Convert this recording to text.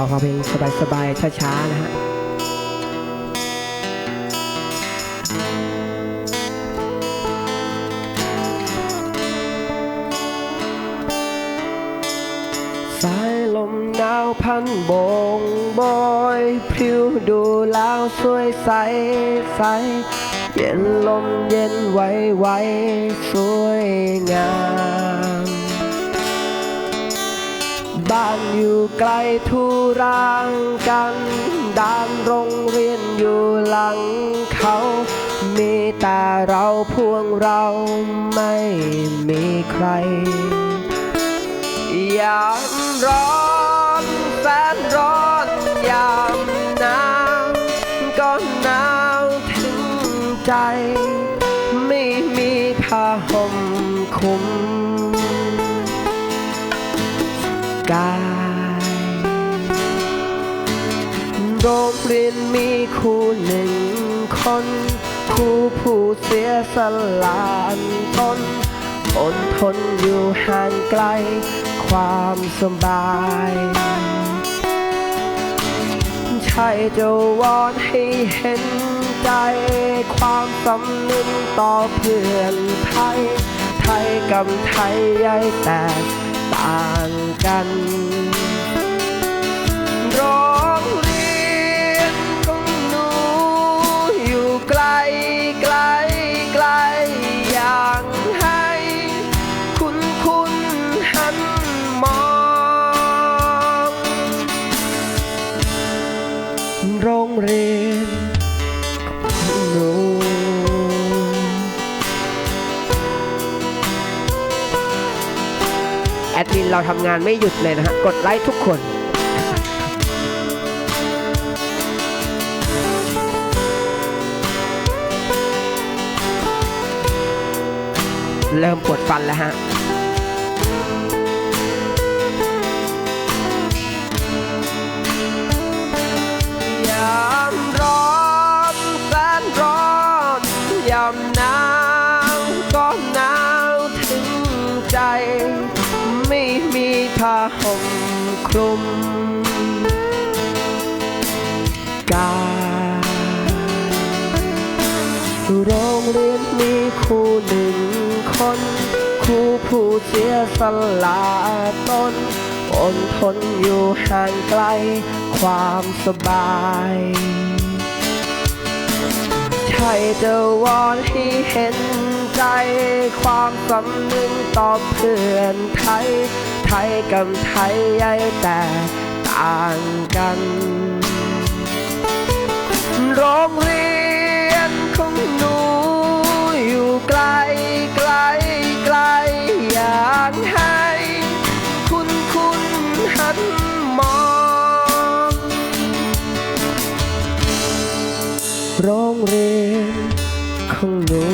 ต่อฟังเพลงสบายๆช้าๆนะฮะสายลมหนาวพันโบงบอยพริ้วดูแล้วสวยใสใส เย็นลมเย็นไวไวสวยงาม บ้านอยู่ไกลทุรางกันดานโรงเรียนอยู่หลังเขา มีแต่เราพวงเราไม่มีใครยามร้อนแสนร้อนยามหนาวก็หนาวถึงใจ กายโรงเรียนมีครูหนึ่งคนครูผู้เสียสละตนอดทนอยู่ห่างไกลความสบายใช่จะวอนให้เห็นใจความสำนึกต่อเพื่อนไทย ไทยกับไทยใหญ่แต่ ต่างกัน อดมินเราทำงานไม่หยุดเลยนะฮะ กดไลค์ทุกคนเริ่มปวดฟันแล้วฮะ ยามร้อนแสนร้อน ยามหนาว ผ้าห่มคลุมกายโรงเรียนมีครูหนึ่งคน ครูผู้เสียสละตนอดทนอยู่ห่างไกลความสบายใช่จะวอนให้เห็น ใจความสำนึกต่อเพื่อนไทย ไทยกับไทยใหญ่แต่ต่างกัน โรงเรียนของหนูอยู่ไกลไกลไกลอยากให้คุณคุณหันมอง โรงเรียนของหนู